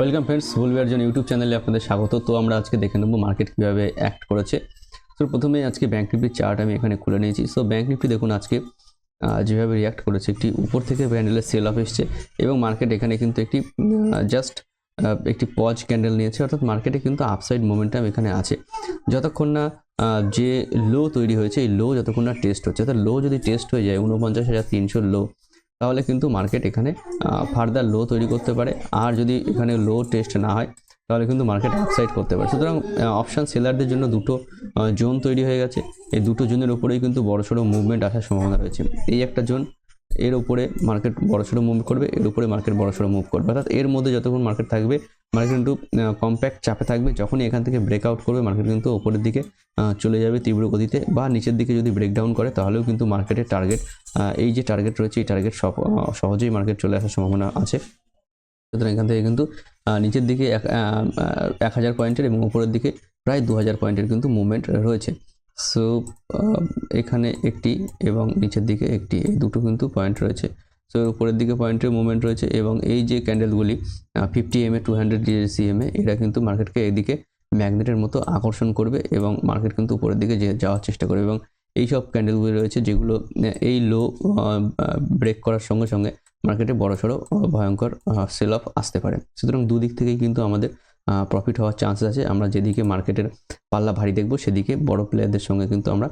Welcome friends বুলবিয়ার জন্য YouTube চ্যানেলে আপনাদের স্বাগত। তো আমরা আজকে দেখে নেব মার্কেট কীভাবে অ্যাক্ট করেছে। তো প্রথমে আজকে ব্যাঙ্ক নিফটির চার্ট আমি এখানে খুলে নিয়েছি। সো ব্যাঙ্ক নিফটি দেখুন আজকে যেভাবে রিয়াক্ট করেছে, একটি উপর থেকে ব্যান্ডেলের সেল অফ এসছে এবং মার্কেট এখানে কিন্তু একটি জাস্ট একটি পজ ক্যান্ডেল নিয়েছে। অর্থাৎ মার্কেটে কিন্তু আপসাইড মোমেন্টাম এখানে আছে। যতক্ষণ না যে লো তৈরি হয়েছে, এই লো যতক্ষণ না টেস্ট হচ্ছে, অর্থাৎ লো যদি টেস্ট হয়ে যায় উনপঞ্চাশ হাজার তিনশোর লো তাহলে কিন্তু মার্কেট এখানে ফার্দার লো তৈরি করতে পারে। আর যদি এখানে লো টেস্ট না হয়, তাহলে কিন্তু মার্কেট আপসাইড করতে পারে। সুতরাং অপশান সেলারদের জন্য দুটো জোন তৈরি হয়ে গেছে। এই দুটো জোনের উপরেই কিন্তু বড়সড় মুভমেন্ট আসার সম্ভাবনা রয়েছে। এই একটা জোন এর উপরে মার্কেট বড়সড় মুভ করবে, এর উপরে মার্কেট বড়সড় মুভ করবে। অর্থাৎ এর মধ্যে যতক্ষণ মার্কেট থাকবে মার্কেট কিন্তু কম্প্যাক্ট চাপে থাকবে। যখনই এখান থেকে ব্রেকআউট করবে মার্কেট কিন্তু ওপরের দিকে চলে যাবে তীব্র গতিতে বা নিচের দিকে যদি ব্রেকডাউন করে, তাহলেও কিন্তু মার্কেটের টার্গেট এই যে টার্গেট রয়েছে, এই টার্গেট সহজেই মার্কেট চলে আসার সম্ভাবনা আছে। সুতরাং এখান থেকে কিন্তু নিচের দিকে এক হাজার পয়েন্টের এবং উপরের দিকে প্রায় দু হাজার পয়েন্টের কিন্তু মুভমেন্ট রয়েছে। সো এখানে একটি এবং নিচের দিকে একটি, এই দুটো কিন্তু পয়েন্ট রয়েছে। সো উপরের দিকে পয়েন্টের মুভমেন্ট রয়েছে এবং এই যে ক্যান্ডেলগুলি fifty M A two hundred CM এ এটা কিন্তু মার্কেটকে এদিকে ম্যাগনেটের মতো আকর্ষণ করবে এবং মার্কেট কিন্তু উপরের দিকে যাওয়ার চেষ্টা করবে এবং এই সব ক্যান্ডেলগুলি রয়েছে যেগুলো এই লো ব্রেক করার সঙ্গে সঙ্গে মার্কেটে বড়সড় ভয়ঙ্কর সেল অফ আসতে পারে। সুতরাং দুদিক থেকেই কিন্তু আমাদের প্রফিট হওয়ার চান্সেস আছে। আমরা যেদিকে মার্কেটের পাল্লা ভারী দেখব, সেদিকে বড় প্লেয়ারদের সঙ্গে কিন্তু আমরা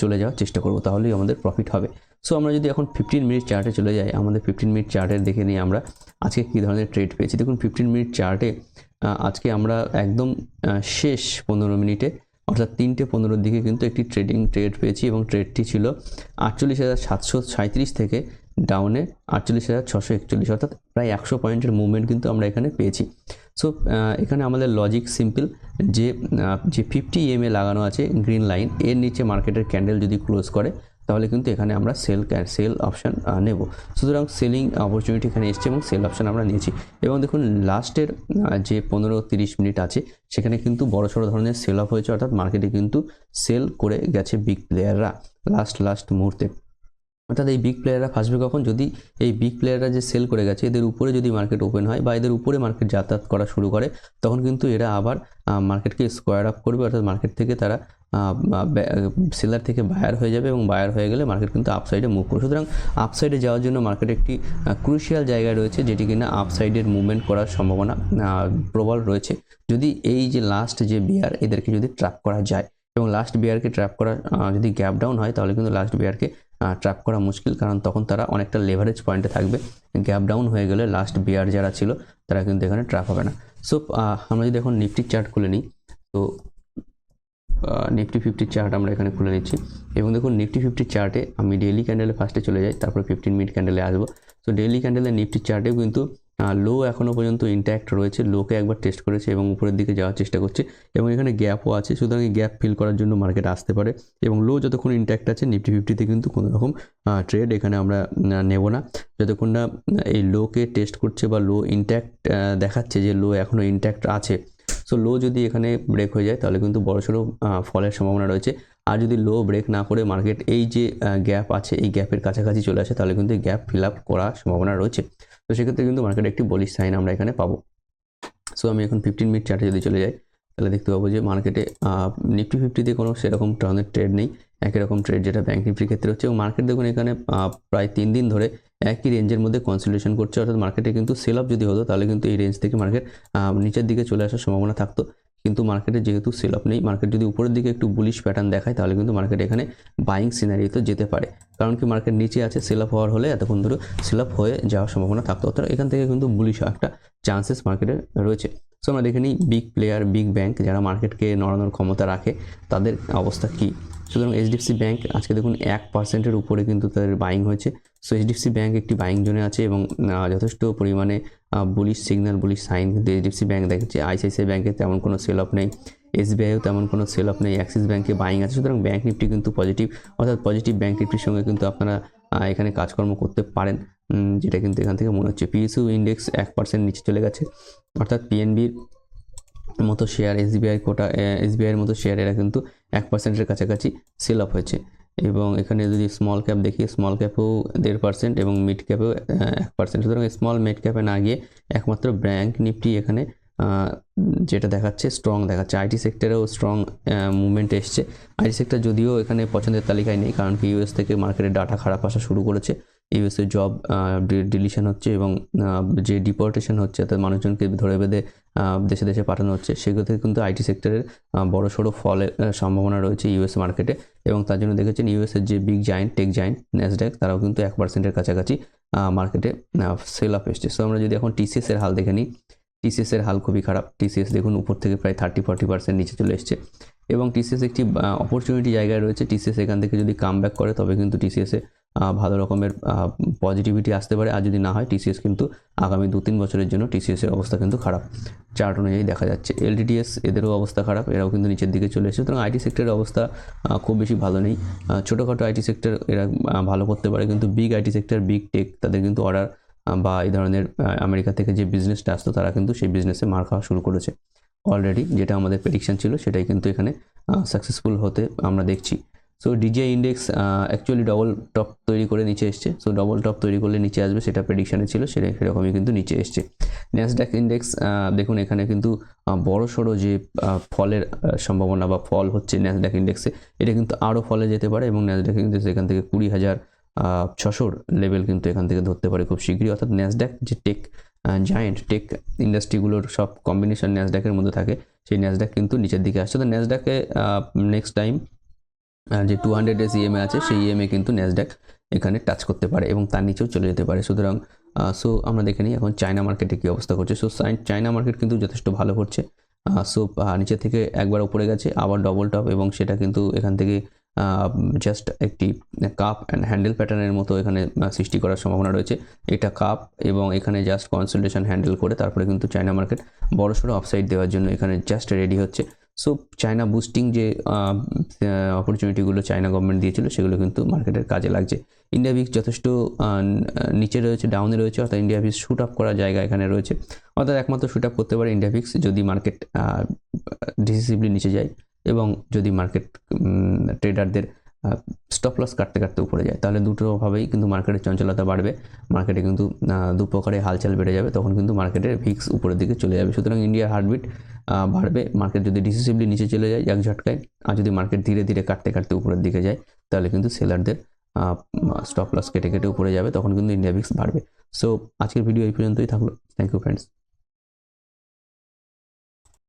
চলে যাওয়ার চেষ্টা করব। তাহলেই আমাদের প্রফিট হবে। সো আমরা যদি এখন ফিফটিন মিনিট চার্টে চলে যাই, আমাদের ফিফটিন মিনিট চার্টে দেখে নিই আমরা আজকে কী ধরনের ট্রেড পেয়েছি। দেখুন ফিফটিন মিনিট চার্টে আজকে আমরা একদম শেষ পনেরো মিনিটে অর্থাৎ তিনটে পনেরোর দিকে কিন্তু একটি ট্রেডিং ট্রেড পেয়েছি এবং ট্রেডটি ছিল আটচল্লিশ হাজার সাতশো সাঁত্রিশ থেকে ডাউনে আটচল্লিশ হাজার ছশো একচল্লিশ, অর্থাৎ প্রায় একশো পয়েন্টের মুভমেন্ট কিন্তু আমরা এখানে পেয়েছি। সো এখানে আমাদের লজিক সিম্পল যে যে ফিফটি এম এ লাগানো আছে গ্রিন লাইন এর নিচে মার্কেটের ক্যান্ডেল যদি ক্লোজ করে, তাহলে কিন্তু এখানে আমরা সেল সেল অপশান নেব। সুতরাং সেলিং অপরচুনিটি এখানে এসছে এবং সেল অপশান আমরা নিয়েছি। এবং দেখুন লাস্টের যে পনেরো তিরিশ মিনিট আছে, সেখানে কিন্তু বড় সড়ো ধরনের সেল অফ হয়েছে, অর্থাৎ মার্কেটে কিন্তু সেল করে গেছে বিগ প্লেয়াররা লাস্ট লাস্ট মুহূর্তে। অর্থাৎ এই বিগ প্লেয়াররা ফাঁসবে কখন? যদি এই বিগ প্লেয়াররা যে সেল করে গেছে, এদের উপরে যদি মার্কেট ওপেন হয় বা এদের উপরে মার্কেট যাতায়াত করা শুরু করে, তখন কিন্তু এরা আবার মার্কেটকে স্কোয়ার আপ করবে। অর্থাৎ মার্কেট থেকে তারা সেলার থেকে বায়ার হয়ে যাবে এবং বায়ার হয়ে গেলে মার্কেট কিন্তু আপসাইডে মুভ করবে। সুতরাং আপসাইডে যাওয়ার জন্য মার্কেট একটি ক্রুশিয়াল জায়গায় রয়েছে যেটি কিনা আপসাইডের মুভমেন্ট করার সম্ভাবনা প্রবল রয়েছে। যদি এই যে লাস্ট যে বিয়ার এদেরকে যদি ট্র্যাপ করা যায় এবং লাস্ট বিয়ারকে ট্র্যাপ করা যদি গ্যাপ ডাউন হয়, তাহলে কিন্তু লাস্ট বিয়ারকে ট্র্যাপ করা মুশকিল, কারণ তখন তারা অনেকটা লেভারেজ পয়েন্টে থাকবে। গ্যাপ ডাউন হয়ে গেলে লাস্ট বিয়ার যারা ছিল, তারা কিন্তু এখানে ট্র্যাপ হবে না। সো আমরা যদি এখন নিফটি চার্ট খুলে নিই, তো নিফটি ফিফটি চার্ট আমরা এখানে খুলে নিচ্ছি। এবং দেখুন নিফটি ফিফটি চার্টে আমি ডেইলি ক্যান্ডেলে ফার্স্টে চলে যাই, তারপর ফিফটিন মিনিট ক্যান্ডেলে আসব। তো ডেইলি ক্যান্ডেলে নিফটি চার্টেও কিন্তু লো এখনও পর্যন্ত ইন্ট্যাক্ট রয়েছে। লোকে একবার টেস্ট করেছে এবং উপরের দিকে যাওয়ার চেষ্টা করছে এবং এখানে গ্যাপও আছে। সুতরাং এই গ্যাপ ফিল করার জন্য মার্কেট আসতে পারে এবং লো যতক্ষণ ইন্ট্যাক্ট আছে নিফটি ফিফটিতে কিন্তু কোনো রকম ট্রেড এখানে আমরা নেব না। যতক্ষণ না এই লোকে টেস্ট করছে বা লো ইন্ট্যাক্ট দেখাচ্ছে যে লো এখনও ইন্ট্যাক্ট আছে। সো লো যদি এখানে ব্রেক হয়ে যায়, তাহলে কিন্তু বড়সড় ফলের সম্ভাবনা রয়েছে। আর যদি লো ব্রেক না করে মার্কেট এই যে গ্যাপ আছে, এই গ্যাপের কাছাকাছি চলে আসে, তাহলে কিন্তু গ্যাপ ফিল আপ করার সম্ভাবনা রয়েছে। তো সেক্ষেত্রে কিন্তু মার্কেট একটি বলিশ সাইন আমরা এখানে পাবো। সো আমি এখন ফিফটিন মিনিট চার্টে যদি চলে যাই, তাহলে দেখতে পাবো যে মার্কেটে নিফটি ফিফটিতে কোনো সেরকম ধরনের ট্রেড নেই। একই রকম ট্রেড যেটা ব্যাঙ্ক নিফটির ক্ষেত্রে হচ্ছে। এবং মার্কেট দেখুন এখানে প্রায় তিন দিন ধরে একই রেঞ্জের মধ্যে কনসলিডেশন করছে। অর্থাৎ মার্কেটে কিন্তু সেল আপ যদি হতো, তাহলে কিন্তু এই রেঞ্জ থেকে মার্কেট নিচের দিকে চলে আসার সম্ভাবনা থাকতো। কিন্তু মার্কেটে যেহেতু সেল অফ নেই মার্কেট যদি উপরের দিকে একটু বুলিশ প্যাটার্ন দেখায়, তাহলে কিন্তু মার্কেট এখানে বাইং সিনারিতে যেতে পারে। কারণ কি মার্কেট নিচে আছে সেল অফ হওয়ার হলে এতক্ষণ ধরে সেল অফ হয়ে যাওয়ার সম্ভাবনা থাকতো। অর্থাৎ এখান থেকে কিন্তু বুলিশ একটা চান্সেস মার্কেটে রয়েছে। সো আমরা দেখে নিই বিগ প্লেয়ার বিগ ব্যাংক যারা মার্কেটকে নড়ানোর ক্ষমতা রাখে, তাদের অবস্থা কী? সুতরাং এইচডিএফসি ব্যাঙ্ক আজকে দেখুন এক পার্সেন্টের উপরে কিন্তু তাদের বাইং হয়েছে। সো এইচডিএফসি ব্যাঙ্ক একটি বাইং জোনে আছে এবং যথেষ্ট পরিমাণে বুলিশ সিগন্যাল বুলিশ সাইন কিন্তু এইচডিএফসি ব্যাঙ্ক দেখাচ্ছে আইসিআইসিআই ব্যাঙ্কে তেমন কোনো সেল অফ নেই এসবিআইও তেমন কোনো সেল অফ নেই অ্যাক্সিস ব্যাঙ্কে বাইং আছে। সুতরাং ব্যাংক নিফটি কিন্তু পজিটিভ অর্থাৎ পজিটিভ ব্যাঙ্ক নিফটির সঙ্গে কিন্তু আপনারা এখানে কাজকর্ম করতে পারেন। যেটা কিন্তু এখান থেকে মনে হচ্ছে। পিএসইউ ইন্ডেক্স এক পার্সেন্ট নিচে চলে গেছে। অর্থাৎ পিএনবির মতো শেয়ার এসবিআই কোটা এসবিআইয়ের মতো শেয়ার এরা কিন্তু এক পার্সেন্টের কাছাকাছি সেল অফ হয়েছে। এবং এখানে যদি স্মল ক্যাপ দেখি স্মল ক্যাপেও দেড় পার্সেন্ট এবং মিড ক্যাপেও এক পার্সেন্ট সুতরাং স্মল মিড ক্যাপে না গিয়ে একমাত্র ব্যাঙ্ক নিফটি এখানে যেটা দেখাচ্ছে স্ট্রং দেখাচ্ছে। আইটি সেক্টরেও স্ট্রং মুভমেন্ট এসছে। আইটি সেক্টর যদিও এখানে পছন্দের তালিকায় নেই, কারণ কি ইউএস থেকে মার্কেটের ডাটা খারাপ আসা শুরু করেছে। ইউএসের জব ডিলিশন হচ্ছে এবং যে ডিপোর্টেশন হচ্ছে, অর্থাৎ মানুষজনকে ধরে বেঁধে দেশে দেশে পাঠানো হচ্ছে থেকে কিন্তু আইটি সেক্টরের বড় সড়ো ফলের সম্ভাবনা রয়েছে ইউএস মার্কেটে এবং তার জন্য দেখেছেন ইউএসের যে big giant tech giant Nasdaq তারাও কিন্তু এক পার্সেন্টের কাছাকাছি মার্কেটে সেল আপ এসছে। সো আমরা যদি এখন টিসিএস এর হাল দেখে নিই টিসিএস এর হাল খুবই খারাপ। টিসিএস দেখুন, উপর থেকে প্রায় থার্টি ফর্টি পার্সেন্ট নিচে চলে এসছে। এবং টিসিএস একটি অপরচুনিটি জায়গায় রয়েছে। টিসিএস এখান থেকে যদি কাম ব্যাক করে, তবে কিন্তু টিসিএসে ভালো রকমের পজিটিভিটি আসতে পারে। আর যদি না হয় টিসিএস কিন্তু আগামী দু তিন বছরের জন্য টিসিএসের অবস্থা কিন্তু খারাপ। চার্ট অনুযায়ী দেখা যাচ্ছে। এলটিডিএস এদেরও অবস্থা খারাপ, এরাও কিন্তু নিচের দিকে চলে এসেছে। সুতরাং আইটি সেক্টরের অবস্থা খুব বেশি ভালো নেই। ছোটোখাটো আইটি সেক্টর এরা ভালো করতে পারে। কিন্তু big IT sector big tech তাদের কিন্তু অর্ডার বা এই ধরনের আমেরিকা থেকে যে বিজনেসটা আসতো, তারা কিন্তু সেই বিজনেসে মার খাওয়া শুরু করেছে। অলরেডি যেটা আমাদের প্রেডিকশান ছিল, সেটাই কিন্তু এখানে সাকসেসফুল হতে আমরা দেখছি। So DGI index actually double top তৈরি করে নিচে এসছে। সো ডবল টপ তৈরি করলে নিচে আসবে, সেটা প্রেডিকশানে ছিল, সেটা সেরকমই কিন্তু নিচে এসছে। ন্যাসডাক ইন্ডেক্স দেখুন এখানে কিন্তু বড় সড়ো যে ফলের সম্ভাবনা বা ফল হচ্ছে ন্যাসডাক ইন্ডেক্সে এটা কিন্তু আরও ফলে যেতে পারে এবং ন্যাসডাক ইন্ডেক্স এখান থেকে কুড়ি হাজার ছশোর লেভেল কিন্তু এখান থেকে ধরতে পারে খুব শীঘ্রই। অর্থাৎ ন্যাসডাক যে টেক জায়েন্ট টেক ইন্ডাস্ট্রিগুলোর সব কম্বিনেশন ন্যাসডাকের মধ্যে থাকে। সেই ন্যাসডাক কিন্তু নিচের দিকে আসছে। তো ন্যাসডাকে নেক্সট টাইম যে টু হান্ড্রেড এস ইএমএ আছে, সেই ইএমএ কিন্তু ন্যাসডাক এখানে টাচ করতে পারে এবং তার নিচেও চলে যেতে পারে। সুতরাং সো আমরা দেখে নিই এখন চায়না মার্কেটে কী অবস্থা করছে। সো চায়না মার্কেট কিন্তু যথেষ্ট ভালো করছে। সো নিচে থেকে একবার উপরে গেছে, আবার ডবল টপ এবং সেটা কিন্তু এখান থেকে জাস্ট একটি কাপ অ্যান্ড হ্যান্ডেল প্যাটার্নের মতো এখানে সৃষ্টি করার সম্ভাবনা রয়েছে। এটা কাপ এবং এখানে জাস্ট কনসোলেশন হ্যান্ডেল করে তারপরে কিন্তু চায়না মার্কেট বড় সড়ো আপসাইড দেওয়ার জন্য এখানে জাস্ট রেডি হচ্ছে। সো চায়না বুস্টিং যে অপরচুনিটিগুলো চায়না গভর্নমেন্ট দিয়েছিল, সেগুলো কিন্তু মার্কেটের কাজে লাগছে। ইন্ডিয়া ভিক্স যথেষ্ট নিচে রয়েছে ডাউনে রয়েছে, অর্থাৎ ইন্ডিয়া ভিক্স শুট আপ করার জায়গা এখানে রয়েছে। অর্থাৎ একমাত্র শুট আপ করতে পারে ইন্ডিয়া ভিক্স যদি মার্কেট ডিসিসিভলি নিচে যায়। এবং যদি মার্কেট ট্রেডারদের স্টপ লস কাটতে কাটতে উপরে যায়, তাহলে দুটোভাবেই কিন্তু মার্কেটের চঞ্চলতা বাড়বে। মার্কেটে কিন্তু দু প্রকারে হালচাল বেড়ে যাবে, তখন কিন্তু মার্কেটের ভিক্স উপরের দিকে চলে যাবে। সুতরাং ইন্ডিয়ার হার্টবিট বাড়বে। মার্কেট যদি ডিসিসিভলি নিচে চলে যায়, এক ঝটকায়, আর যদি মার্কেট ধীরে ধীরে কাটতে কাটতে উপরের দিকে যায়, তাহলে কিন্তু সেলারদের স্টপ লস কেটে কেটে উপরে যাবে, তখন কিন্তু ইন্ডিয়া ভিক্স বাড়বে। সো আজকের ভিডিও এই পর্যন্তই থাকল। Thank you friends